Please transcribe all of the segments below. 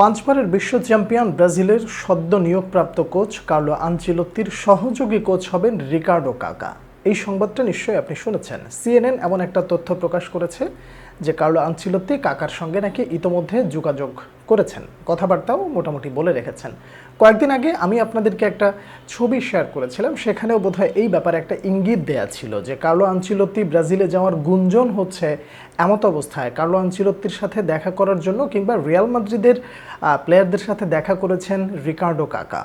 পাঁচবারের বিশ্ব চ্যাম্পিয়ন ব্রাজিলের সদ্য নিয়োগপ্রাপ্ত কোচ কার্লো আঞ্চিলত্তির সহযোগী কোচ হবেন রিকার্ডো কাকা। এই সংবাদটা নিশ্চয়ই আপনি শুনেছেন। সিএনএন এমন একটা তথ্য প্রকাশ করেছে যে কার্লো আনচিলত্তি কাকার সঙ্গে নাকি ইতোমধ্যে যোগাযোগ করেছেন। কথাবার্তাও মোটামুটি বলে রেখেছেন। কয়েকদিন আগে আমি আপনাদেরকে একটা ছবি শেয়ার করেছিলাম, সেখানেও বোধহয় এই ব্যাপারে একটা ইঙ্গিত দেয়া ছিল যে কার্লো আনচিলত্তি ব্রাজিলে যাওয়ার গুঞ্জন হচ্ছে এমত অবস্থায়। কার্লো আনচিলত্তির সাথে দেখা করার জন্য কিংবা রিয়াল মাদ্রিদের প্লেয়ারদের সাথে দেখা করেছেন রিকার্ডো কাকা।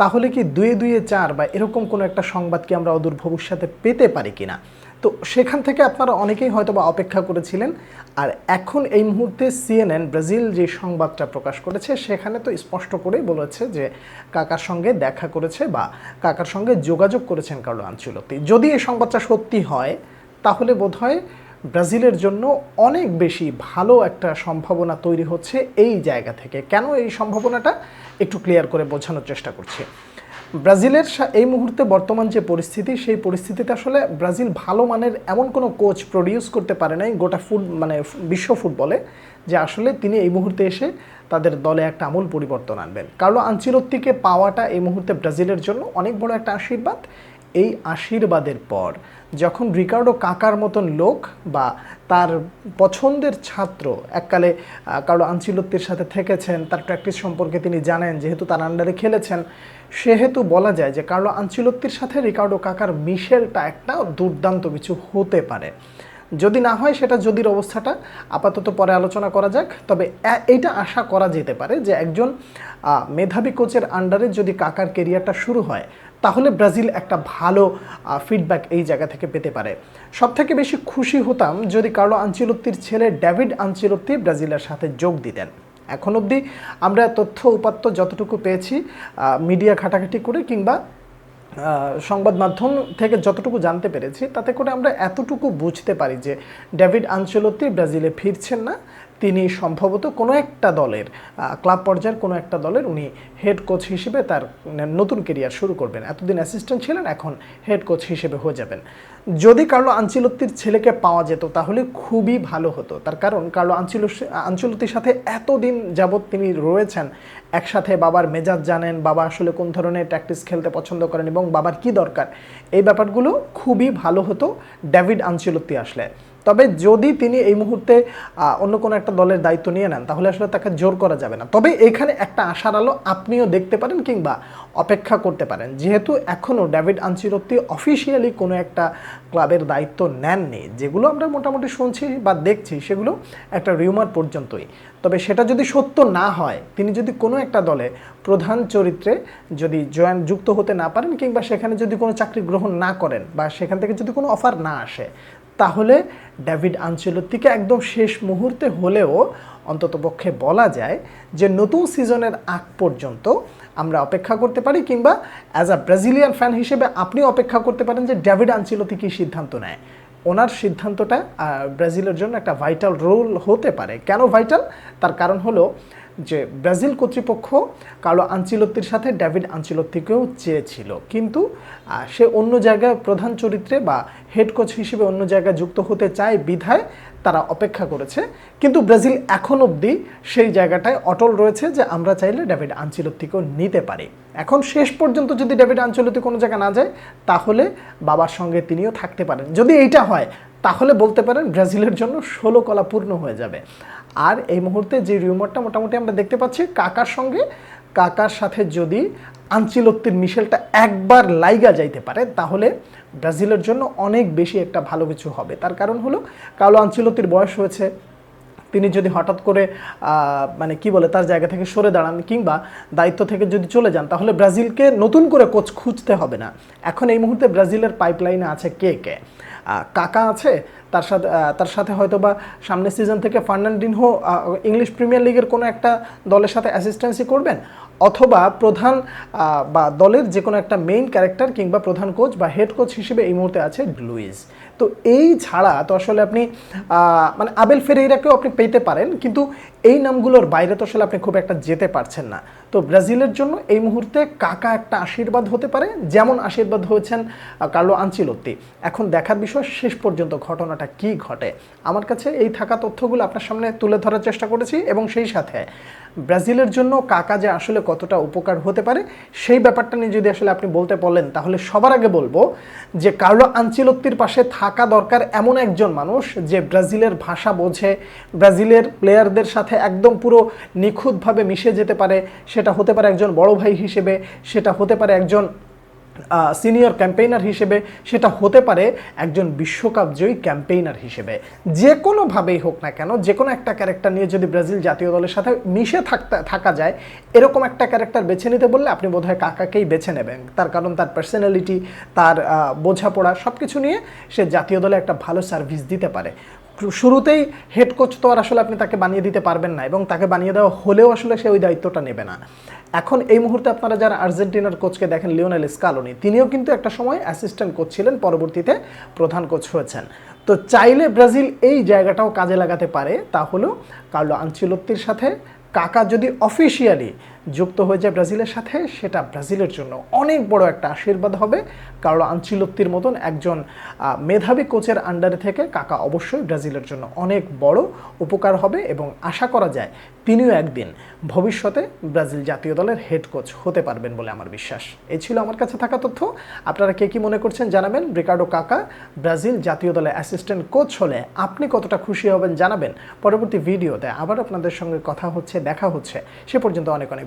তাহলে কি দুয়ে দুয়ে চার বা এরকম কোনো একটা সংবাদ কি আমরা অদূর ভবিষ্যতে পেতে পারি কিনা? তো সেখান থেকে আপনারা অনেকেই হয়তো বা অপেক্ষা করেছিলেন। আর এখন এই মুহূর্তে সিএনএন ব্রাজিল যে সংবাদটা প্রকাশ করেছে, সেখানে তো স্পষ্ট করেই বলেছে যে কাকার সঙ্গে দেখা করেছে বা কাকার সঙ্গে যোগাযোগ করেছেন কার্লো আনচুলতি যদি এই সংবাদটা সত্যি হয়, তাহলে বোধহয় ব্রাজিলের জন্য অনেক বেশি ভালো একটা সম্ভাবনা তৈরি হচ্ছে এই জায়গা থেকে। কেন এই সম্ভাবনাটা? একটু ক্লিয়ার করে বোঝানোর চেষ্টা করছি। ব্রাজিলের এই মুহূর্তে বর্তমান যে পরিস্থিতি, সেই পরিস্থিতিতে আসলে ব্রাজিল ভালো মানের এমন কোনো কোচ প্রডিউস করতে পারে নাই গোটা ফুট মানে বিশ্ব ফুটবলে, যে আসলে তিনি এই মুহূর্তে এসে তাদের দলে একটা আমূল পরিবর্তন আনবেন। কারণ আনচিলত্তিকে পাওয়াটা এই মুহূর্তে ব্রাজিলের জন্য অনেক বড় একটা আশীর্বাদ এই আশীর্বাদের পর, যখন রিকার্ডো কাকার মতন লোক বা তার পছন্দের ছাত্র এককালে কারও কার্লো আনচিলত্তির সাথে থেকেছেন, তার প্র্যাকটিস সম্পর্কে তিনি জানেন, যেহেতু তার আন্ডারে খেলেছেন, সেহেতু বলা যায় যে কার্লো আনচিলত্তির সাথে রিকার্ডো কাকার মিশেলটা একটা দুর্দান্ত কিছু হতে পারে। যদি না হয়, সেটা যদির অবস্থাটা, আপাতত পরে আলোচনা করা যাক, তবে এইটা আশা করা যেতে পারে যে একজন মেধাবী কোচের আন্ডারে যদি কাকার কেরিয়ারটা শুরু হয় তাহলে ব্রাজিল একটা ভালো ফিডব্যাক এই জায়গা থেকে পেতে পারে। সব থেকে বেশি খুশি হতাম যদি কার্লো আনচিলত্তির ছেলে ডেভিড আনচিলত্তি ব্রাজিলের সাথে যোগ দিতেন। এখন অবধি আমরা তথ্য উপাত্ত যতটুকু পেয়েছি মিডিয়া ঘাটাঘাটি করে কিংবা সংবাদ মাধ্যম থেকে যতটুকু জানতে পেরেছি, তাতে করে আমরা এতটুকু বুঝতে পারি যে ডেভিড আনচেলত্তি ব্রাজিলে ফিরছেন না। তিনি সম্ভবত কোনো একটা দলের ক্লাব পর্যায়ের কোনো একটা দলের উনি হেড কোচ হিসেবে তার নতুন কেরিয়ার শুরু করবেন। এতদিন অ্যাসিস্ট্যান্ট ছিলেন, এখন হেড কোচ হিসেবে হয়ে যাবেন। যদি কার্লো আনচিলত্তির ছেলেকে পাওয়া যেত, তাহলে খুবই ভালো হতো। তার কারণ, কার্লো আনচিল আনচিলত্তির সাথে এতদিন যাবৎ তিনি রয়েছেন, একসাথে বাবার মেজাজ জানেন, বাবা আসলে কোন ধরনের প্র্যাকটিস খেলতে পছন্দ করেন এবং বাবার কি দরকার, এই ব্যাপারগুলো খুবই ভালো হতো। ডেভিড আনচিলত্তি আসলে। তবে যদি তিনি এই মুহূর্তে অন্য কোনো একটা দলের দায়িত্ব নিয়ে নেন, তাহলে আসলে তাকে জোর করা যাবে না। তবে এখানে একটা আশার আলো আপনিও দেখতে পারেন কিংবা অপেক্ষা করতে পারেন। যেহেতু এখনও ডেভিড আনচিরত্তি অফিসিয়ালি কোনো একটা ক্লাবের দায়িত্ব নেননি, যেগুলো আমরা মোটামুটি শুনছি বা দেখছি, সেগুলো একটা রিউমার পর্যন্তই। তবে সেটা যদি সত্য না হয়, তিনি যদি কোনো একটা দলে প্রধান চরিত্রে যদি জয়েন, যুক্ত হতে না পারেন কিংবা সেখানে যদি কোনো চাকরি গ্রহণ না করেন বা সেখান থেকে যদি কোনো অফার না আসে তাহলে ডেভিড আনচেলত্তিকে একদম শেষ মুহূর্তে হলেও অন্ততপক্ষে বলা যায় যে নতুন সিজনের আগ পর্যন্ত আমরা অপেক্ষা করতে পারি কিংবা অ্যাজ আ ব্রাজিলিয়ান ফ্যান হিসেবে আপনি অপেক্ষা করতে পারেন যে ডেভিড আনচেলত্তি কী সিদ্ধান্ত নেয়। ওনার সিদ্ধান্তটা ব্রাজিলের জন্য একটা ভাইটাল রোল হতে পারে। কেন ভাইটাল তার কারণ হলো যে ব্রাজিল কর্তৃপক্ষ কার্লো আনচিলত্তির সাথে ডেভিড আনচিলত্তিকেও চেয়েছিল। কিন্তু সে অন্য জায়গায় প্রধান চরিত্রে বা হেড কোচ হিসেবে অন্য জায়গায় যুক্ত হতে চায় বিধায় তারা অপেক্ষা করেছে। কিন্তু ব্রাজিল এখন অবধি সেই জায়গাটায় অটল রয়েছে যে আমরা চাইলে ডেভিড আনচিলত্তিকেও নিতে পারি। এখন শেষ পর্যন্ত যদি ডেভিড আনচলতি কোনো জায়গায় না যায়, তাহলে বাবার সঙ্গে তিনিও থাকতে পারেন। যদি এইটা হয়, তাহলে বলতে পারেন ব্রাজিলের জন্য ষোলো কলা পূর্ণ হয়ে যাবে। আর এই মুহূর্তে যে রিউমারটা মোটামুটি আমরা দেখতে পাচ্ছি, কাকার সঙ্গে, কাকার সাথে যদি আঞ্চিলত্তির মিশেলটা একবার লাইগা যাইতে পারে, তাহলে ব্রাজিলের জন্য অনেক বেশি একটা ভালো কিছু হবে। তার কারণ হলো, কালো আঞ্চিলত্তির বয়স হয়েছে। তিনি যদি হঠাৎ করে মানে কি বলে, তার জায়গা থেকে সরে দাঁড়ান কিংবা দায়িত্ব থেকে যদি চলে যান, তাহলে ব্রাজিলকে নতুন করে কোচ খুঁজতে হবে না। এখন এই মুহূর্তে ব্রাজিলের পাইপলাইনে আছে কে কে? কাকা আছে, তার সাথে তার সাথে হয়তো বা সামনের সিজন থেকে ফার্নান্ডিনহো ইংলিশ প্রিমিয়ার লিগের কোনো একটা দলের সাথে অ্যাসিস্ট্যান্সি করবেন? অথবা প্রধান বা দলের যে কোনো একটা মেইন ক্যারেক্টার কিংবা প্রধান কোচ বা হেড কোচ হিসেবে এই মুহূর্তে আছে লুইস। তো এই ছাড়া তো আসলে আপনি মানে আবেল ফেরেইরাকেও আপনি পেতে পারেন, কিন্তু এই নামগুলোর বাইরে তো আসলে আপনি খুব একটা যেতে পারছেন না। তো ব্রাজিলের জন্য এই মুহূর্তে কাকা একটা আশীর্বাদ হতে পারে, যেমন আশীর্বাদ হয়েছেন কার্লো আনচিলত্তি। এখন দেখার বিষয়, শেষ পর্যন্ত ঘটনাটা কি ঘটে? আমার কাছে এই থাকা তথ্যগুলো আপনার সামনে তুলে ধরার চেষ্টা করেছি এবং সেই সাথে ব্রাজিলের জন্য কাকা যে আসলে কতটা উপকার হতে পারে, সেই ব্যাপারটা নিয়ে যদি আসলে আপনি বলতে বলেন, তাহলে সবার আগে বলব যে কার্লো আঞ্চিলত্তির পাশে থাকা দরকার এমন একজন মানুষ যে ব্রাজিলের ভাষা বোঝে, ব্রাজিলের প্লেয়ারদের সাথে একদম পুরো নিখুঁতভাবে মিশে যেতে পারে। সেটা হতে পারে একজন বড় ভাই হিসেবে, সেটা হতে পারে একজন সিনিয়র ক্যাম্পেইনার হিসেবে সেটা হতে পারে একজন বিশ্বকাপ জয়ী ক্যাম্পেইনার হিসেবে। যে কোনোভাবেই হোক না কেন যে কোনো একটা ক্যারেক্টার নিয়ে যদি ব্রাজিল জাতীয় দলের সাথে মিশে থাকতে, থাকা যায়, এরকম একটা ক্যারেক্টার বেছে নিতে বললে আপনি বোধহয় কাকাকেই বেছে নেবেন। তার কারণ তার পার্সোনালিটি তার বোঝাপড়া সব কিছু নিয়ে সে জাতীয় দলে একটা ভালো সার্ভিস দিতে পারে। শুরুতেই হেড কোচ তো আর আসলে আপনি তাকে বানিয়ে দিতে পারবেন না এবং তাকে বানিয়ে দেওয়া হলেও আসলে সে ওই দায়িত্বটা নেবে না। এখন এই মুহূর্তে আপনারা যারা আর্জেন্টিনার কোচকে দেখেন, লিওনেল স্কালোনি, তিনিও কিন্তু একটা সময় অ্যাসিস্ট্যান্ট কোচ ছিলেন, পরবর্তীতে প্রধান কোচ হয়েছেন। তো চাইলে ব্রাজিল এই জায়গাটাও কাজে লাগাতে পারে, তা হলো কার্লো আনচিলত্তির সাথে। কাকা যদি অফিসিয়ালি যুক্ত হয়ে যায় ব্রাজিলের সাথে, সেটা ব্রাজিলের জন্য অনেক বড় একটা আশীর্বাদ হবে। কারণ আনচিলত্তির মতন একজন মেধাবী কোচের আন্ডারে থেকে কাকা অবশ্যই ব্রাজিলের জন্য অনেক বড় উপকার হবে এবং আশা করা যায় তিনিও একদিন ভবিষ্যতে ব্রাজিল জাতীয় দলের হেড কোচ হতে পারবেন বলে আমার বিশ্বাস। এ ছিল আমার কাছে থাকা তথ্য। আপনারা কে কি মনে করছেন জানাবেন। রিকার্ডো কাকা, ব্রাজিল জাতীয় দলের অ্যাসিস্ট্যান্ট কোচ হলে আপনি কতটা খুশি হবেন জানাবেন। পরবর্তী ভিডিওতে আবার আপনাদের সঙ্গে কথা হচ্ছে, দেখা হচ্ছে। সে পর্যন্ত অনেক অনেক